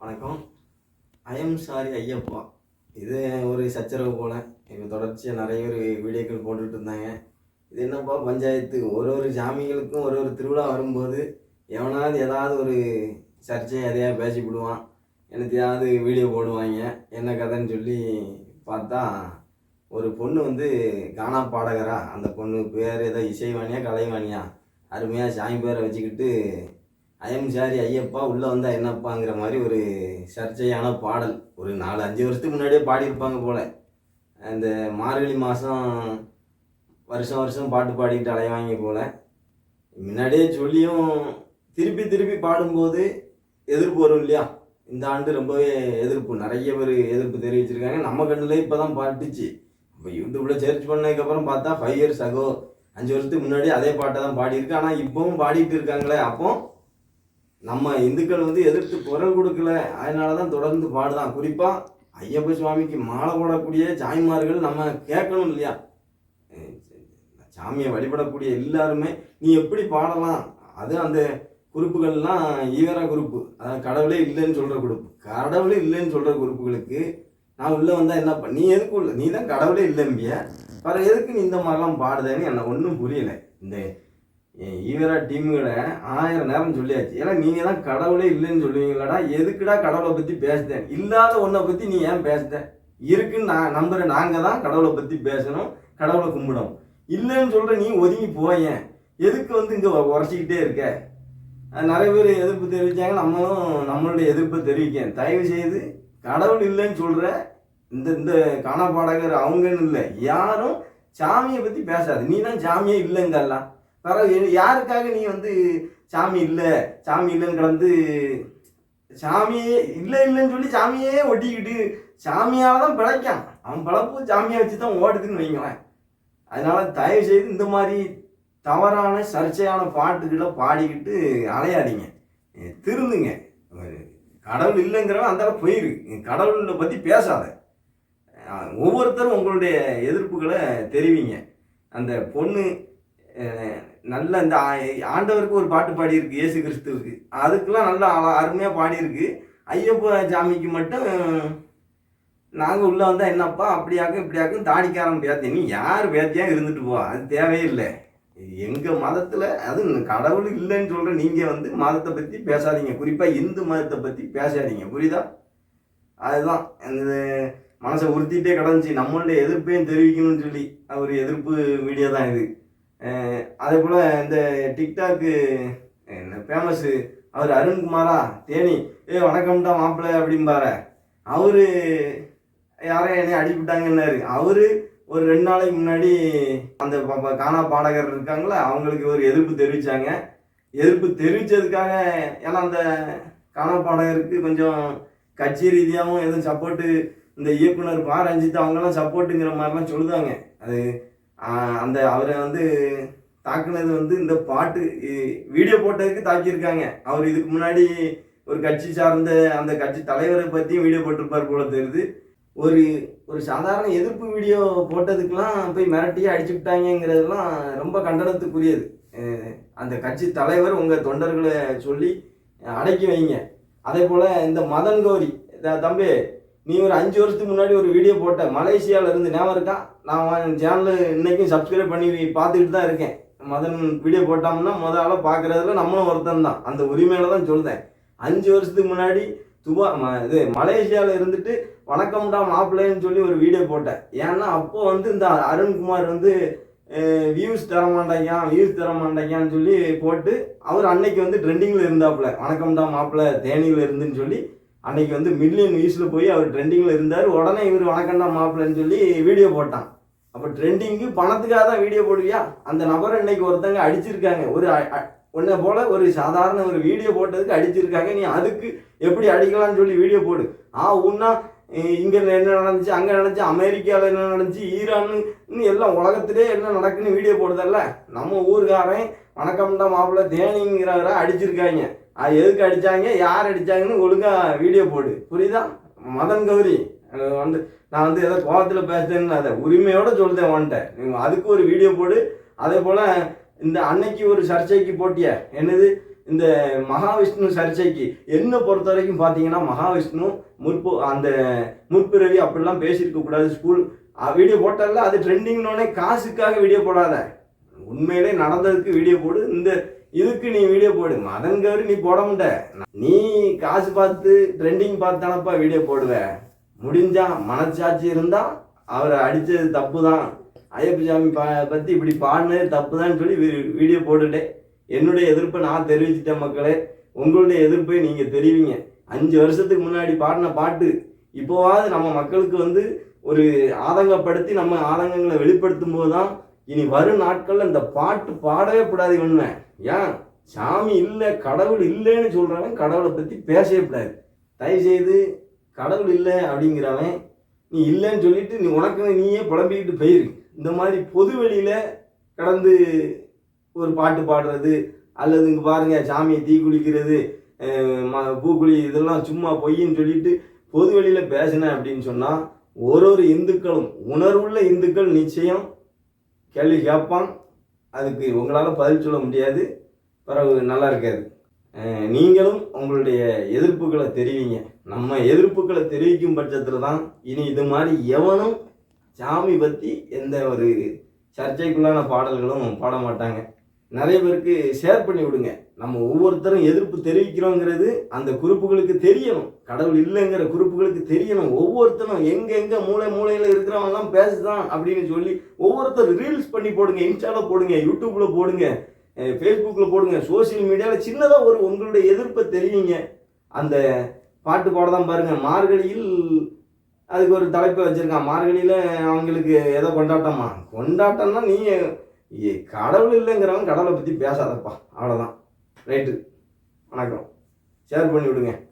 வணக்கம். I'm sorry Ayyappa. இது ஒரு சச்சரவு போல. இப்போ தொடர்ச்சியாக நிறைய பேர் வீடியோக்கள் போட்டுட்டு இருந்தாங்க. இது என்னப்பா பஞ்சாயத்து? ஒரு ஒரு சாமிகளுக்கும் ஒரு ஒரு திருவிழா வரும்போது எவனாவது ஏதாவது ஒரு சர்ச்சை எதையா பேசி எனக்கு ஏதாவது வீடியோ போடுவாங்க. என்ன கதைன்னு சொல்லி பார்த்தா ஒரு பொண்ணு வந்து கானா பாடகரா. அந்த பொண்ணு பேர் ஏதோ இசைவாணியா கலைவாணியா. அருமையாக சாமி பேரை வச்சுக்கிட்டு ஐஎம் சாரி ஐயப்பா உள்ளே வந்தால் என்னப்பாங்கிற மாதிரி ஒரு சர்ச்சையான பாடல். ஒரு நாலு அஞ்சு வருஷத்துக்கு முன்னாடியே பாடியிருப்பாங்க போல். அந்த மார்கழி மாதம் வருஷம் வருஷம் பாட்டு பாடிக்கிட்டு அலைவாங்க போல். முன்னாடியே சொல்லியும் திருப்பி திருப்பி பாடும்போது எதிர்ப்பு வரும் இல்லையா? இந்த ஆண்டு ரொம்பவே எதிர்ப்பு. நிறைய பேர் எதிர்ப்பு தெரிவிச்சிருக்காங்க. நம்ம கண்ணில் இப்போ தான் பாட்டுச்சு. இப்போ யூடியூப்பில் சர்ச் பண்ணதுக்கப்புறம் பார்த்தா ஃபைவ் இயர்ஸ் ஆகோ அஞ்சு வருஷத்துக்கு முன்னாடி அதே பாட்டை தான் பாடியிருக்கு. ஆனால் இப்போவும் பாடிட்டு இருக்காங்களே. அப்போ நம்ம இந்துக்கள் வந்து எதிர்த்து குரல் கொடுக்கல. அதனால தான் தொடர்ந்து பாடுதான். குறிப்பாக ஐயப்ப சுவாமிக்கு மாலை போடக்கூடிய சாய்மார்கள் நம்ம கேட்கணும் இல்லையா? சாமியை வழிபடக்கூடிய எல்லாருமே நீ எப்படி பாடலாம்? அது அந்த குறிப்புகள்லாம் ஈவரா குரூப்பு அதாவது கடவுளே இல்லைன்னு சொல்கிற குரூப் கடவுளே இல்லைன்னு சொல்கிற குரூப்புகளுக்கு நான் உள்ளே வந்தால் என்ன பண்ண நீ எதுக்கு உள்ள நீ தான் கடவுளே இல்லைம்பிய வேறு எதுக்கு நீ இந்த மாதிரிலாம் பாடுதேன்னு எனக்கு ஒன்றும் புரியலை. இந்த என் ஈவரா டீமுகளை ஆயிரம் நேரம் சொல்லியாச்சு. ஏன்னா நீங்கள் தான் கடவுளே இல்லைன்னு சொல்லுவீங்களாடா. எதுக்குடா கடவுளை பற்றி பேசுதேன்? இல்லாத ஒன்றை பற்றி நீ ஏன் பேசுத? இருக்குன்னு நான் நம்புற நாங்கள் தான் கடவுளை பற்றி பேசணும் கடவுளை கும்பிடணும். இல்லைன்னு சொல்கிற நீ ஒதுங்கி போயேன். எதுக்கு வந்து இங்கே உரைச்சிக்கிட்டே இருக்க? நிறைய பேர் எதிர்ப்பு தெரிவித்தாங்க நம்மளும் நம்மளுடைய எதிர்ப்பை தெரிவிக்கேன். தயவு செய்து கடவுள் இல்லைன்னு சொல்கிற இந்த இந்த காணப்பாடகர் அவங்கன்னு இல்லை. யாரும் சாமியை பற்றி பேசாது. நீ தான் சாமியே இல்லைங்கல்லாம் பிறகு யாருக்காக நீ வந்து சாமி இல்லை? சாமி இல்லைன்னு கிடந்து சாமியே இல்லை இல்லைன்னு சொல்லி சாமியே ஒட்டிக்கிட்டு சாமியால் தான் பிழைக்கான். அவன் பிழப்பு சாமியை வச்சு தான் ஓடுதுன்னு வைங்களேன். அதனால தயவு செய்து இந்த மாதிரி தவறான சர்ச்சையான பாட்டுகளை பாடிக்கிட்டு அலையாடிங்க திருந்துங்க. கடவுள் இல்லைங்கிறவன் அந்த போயிரு. கடவுளை பற்றி பேசாத. ஒவ்வொருத்தரும் உங்களுடைய எதிர்ப்புகளை தெரிவிங்க. அந்த பொண்ணு நல்ல இந்த ஆண்டவருக்கு ஒரு பாட்டு பாடியிருக்கு இயேசு கிறிஸ்துவுக்கு. அதுக்கெலாம் நல்லா அருமையாக பாடியிருக்கு. ஐயப்ப சாமிக்கு மட்டும் நாங்கள் உள்ளே வந்தால் என்னப்பா அப்படியாக்கும் இப்படியாக்கும் தாடிக்காரன் பேத்தி நீ யார் பேத்தியாக இருந்துட்டு போ அது தேவையில்லை. எங்கள் மதத்தில் அது கடவுள் இல்லைன்னு சொல்கிற நீங்கள் வந்து மதத்தை பற்றி பேசாதீங்க. குறிப்பாக இந்து மதத்தை பற்றி பேசாதீங்க. புரியுதா? அதுதான். அந்த மனசை உறுத்திட்டே கிடந்துச்சு. நம்மளுடைய எதிர்ப்பையும் தெரிவிக்கணும்னு சொல்லி ஒரு எதிர்ப்பு வீடியோ தான் இது. அதே போல் இந்த டிக்டாக்கு என்ன ஃபேமஸ்ஸு அவர் அருண்குமாரா? தேனி. ஏ வணக்கம்டா மாப்பிள்ளை அப்படிம்பாரு. அவர் யாரோ என்னை அடிப்பிட்டாங்கன்னாரு அவர் ஒரு ரெண்டு நாளைக்கு முன்னாடி அந்த ப- ப- பாடகர் இருக்காங்களே அவங்களுக்கு ஒரு எதிர்ப்பு தெரிவித்தாங்க எதிர்ப்பு தெரிவித்ததுக்காக ஏன்னா அந்த காணா பாடகருக்கு கொஞ்சம் கட்சி ரீதியாகவும் எதுவும் சப்போர்ட்டு இந்த இயக்குனர் பா ரஞ்சித் அவங்கெல்லாம் சப்போர்ட்டுங்கிற மாதிரிலாம் சொல்லுதாங்க. அது அந்த அவரை வந்து தாக்குனது வந்து இந்த பாட்டு வீடியோ போட்டதுக்கு தாக்கியிருக்காங்க. அவர் இதுக்கு முன்னாடி ஒரு கட்சி சார்ந்த அந்த கட்சி தலைவரை பற்றியும் வீடியோ போட்டிருப்பார் போல தெரியுது. ஒரு ஒரு சாதாரண எதிர்ப்பு வீடியோ போட்டதுக்கெலாம் போய் மிரட்டியே அடிச்சு ரொம்ப கண்டனத்துக்குரியது. அந்த கட்சி தலைவர் உங்கள் தொண்டர்களை சொல்லி அடக்கி வைங்க. அதே போல் இந்த மதன் கௌரி த- தம்பி நீ ஒரு அஞ்சு வருஷத்துக்கு முன்னாடி ஒரு வீடியோ போட்ட. மலேசியாவில் இருந்து ஞாபகம் இருக்கா? நான் சேனலு இன்னைக்கும் சப்ஸ்கிரைப் பண்ணி பார்த்துக்கிட்டு தான் இருக்கேன். மதன் வீடியோ போட்டோம்னா முத ஆளாக பார்க்குறதுல நம்மளும் ஒருத்தன் தான். அந்த உரிமையில தான் சொல்கிறேன் அஞ்சு வருஷத்துக்கு முன்னாடி துபா ம- இது மலேசியாவில் இருந்துட்டு வணக்கம்டா மாப்பிள்ளைன்னு சொல்லி ஒரு வீடியோ போட்டேன். ஏன்னா அப்போ வந்து இந்த அருண்குமார் வந்து வியூஸ் தர மாட்டேங்க வியூஸ் தர மாட்டேங்கன்னு சொல்லி போட்டு அவர் அன்னைக்கு வந்து ட்ரெண்டிங்கில் இருந்தாப்புல. வணக்கம்டா மாப்பிள்ளை தேனியில் இருந்துன்னு சொல்லி அன்னைக்கு வந்து மில்லியன் வியூஸில் போய் அவர் ட்ரெண்டிங்கில் இருந்தார். உடனே இவர் வணக்கம்டா மாப்பிள்ளைன்னு சொல்லி வீடியோ போட்டான். அப்போ ட்ரெண்டிங்கு பணத்துக்காக தான் வீடியோ போடுவியா? அந்த நபரை இன்னைக்கு ஒருத்தங்க அடிச்சிருக்காங்க. ஒரு உன்னை போல ஒரு சாதாரண ஒரு வீடியோ போட்டதுக்கு அடிச்சிருக்காங்க. நீ அதுக்கு எப்படி அடிக்கலாம்னு சொல்லி வீடியோ போடு. ஆ உன்னா இங்கே என்ன நடந்துச்சு அங்கே நடந்துச்சு அமெரிக்காவில் என்ன நடந்துச்சு ஈரான்னு எல்லாம் உலகத்திலே என்ன நடக்குன்னு வீடியோ போடுதல்ல? நம்ம ஊருக்காரன் வணக்கம்டா மாப்பிள்ள தேனிங்கிறவரை அடிச்சிருக்காங்க. எதுக்கு அடிச்சாங்க? யார் அடித்தாங்கன்னு ஒழுங்காக வீடியோ போடு. புரியுதா? மதன் கௌரி. வந்து நான் வந்து ஏதோ கோபத்தில் பேசுறேன்னு அதை உரிமையோட சொல்லிட்டேன் வந்துட்டேன் அதுக்கு ஒரு வீடியோ போடு. அதே போல் இந்த அன்னைக்கு ஒரு சர்ச்சைக்கு போட்டிய? என்னது? இந்த மகாவிஷ்ணு சர்ச்சைக்கு. என்ன பொறுத்த வரைக்கும் பார்த்தீங்கன்னா மகாவிஷ்ணு முற்பு அந்த முற்பிறவி அப்படிலாம் பேசியிருக்க கூடாது ஸ்கூல் வீடியோ போட்டால அது ட்ரெண்டிங்னோடனே காசுக்காக வீடியோ போடாத. உண்மையிலே நடந்ததுக்கு வீடியோ போடு. இந்த இதுக்கு நீ வீடியோ போடு. மதங்கவரி நீ போட மாட்ட. நீ காசு பார்த்து ட்ரெண்டிங் பார்த்து தானப்பா வீடியோ போடுவ. முடிஞ்சா மனச்சாட்சி இருந்தா அவரை அடிச்சது தப்பு தான் ஐயப்ப சாமி பா பற்றி இப்படி பாடினது தப்பு தான் சொல்லி வீ- வீடியோ போட்டுட்டேன். என்னுடைய எதிர்ப்பை நான் தெரிவிச்சிட்டேன் மக்களே. உங்களுடைய எதிர்ப்பை நீங்கள் தெரிவிங்க. அஞ்சு வருஷத்துக்கு முன்னாடி பாடின பாட்டு இப்போவாவது நம்ம மக்களுக்கு வந்து ஒரு ஆதங்கப்படுத்தி நம்ம ஆதங்கங்களை வெளிப்படுத்தும் போது தான் இனி வரும் நாட்களில் இந்த பாட்டு பாடவே கூடாது உண்மை ஏன்? சாமி இல்லை கடவுள் இல்லைன்னு சொல்கிறவன் கடவுளை பற்றி பேசவே கூடாது. தயவுசெய்து கடவுள் இல்லை அப்படிங்கிறவன் நீ இல்லைன்னு சொல்லிட்டு நீ உனக்கு நீயே புலம்பிக்கிட்டு போயிரு. இந்த மாதிரி பொது வெளியில் கடந்து ஒரு பாட்டு பாடுறது அல்லது இங்கே பாருங்க சாமியை தீ குளிக்கிறது ம- பூக்குழி இதெல்லாம் சும்மா பொய்ன்னு சொல்லிட்டு பொது வெளியில் பேசினேன் அப்படின்னு சொன்னால் ஒரு ஒரு இந்துக்களும் உணர்வுள்ள இந்துக்கள் நிச்சயம் கேள்வி கேட்பான் அதுக்கு உங்களால் பதில் சொல்ல முடியாது. பிறகு நல்லா இருக்காது. நீங்களும் உங்களுடைய எதிர்ப்புகளை தெரிவிங்க. நம்ம எதிர்ப்புகளை தெரிவிக்கும் பட்சத்தில் தான் இனி இது மாதிரி எவனும் சாமி பற்றி எந்த ஒரு சர்ச்சைக்குள்ளான பாடல்களும் பாட மாட்டாங்க. நிறைய பேருக்கு ஷேர் பண்ணி விடுங்க. நம்ம ஒவ்வொருத்தரும் எதிர்ப்பு தெரிவிக்கிறோங்கிறது அந்த குறிப்புகளுக்கு தெரியணும். கடவுள் இல்லைங்கிற குரூப்புகளுக்கு தெரியணும். ஒவ்வொருத்தரும் எங்கெங்கே மூளை மூளையில் இருக்கிறவங்கலாம் பேசுதான் அப்படின்னு சொல்லி ஒவ்வொருத்தர் ரீல்ஸ் பண்ணி போடுங்க இன்ஸ்டாவில் போடுங்க யூடியூப்பில் போடுங்க ஃபேஸ்புக்கில் போடுங்க சோஷியல் மீடியாவில் சின்னதாக ஒரு உங்களுடைய எதிர்ப்பை தெரியுங்க அந்த பாட்டு பாட தான் பாருங்க. மார்கழியில் அதுக்கு ஒரு தலைப்பை வச்சுருக்கான். மார்கழியில் அவங்களுக்கு ஏதோ கொண்டாட்டமா? கொண்டாட்டம்னா நீங்கள் கடவுள் இல்லைங்கிறவங்க கடவுளை பற்றி பேசாதப்பா. அவ்வளோதான் ரைட்டு. வணக்கம். ஷேர் பண்ணி விடுங்க.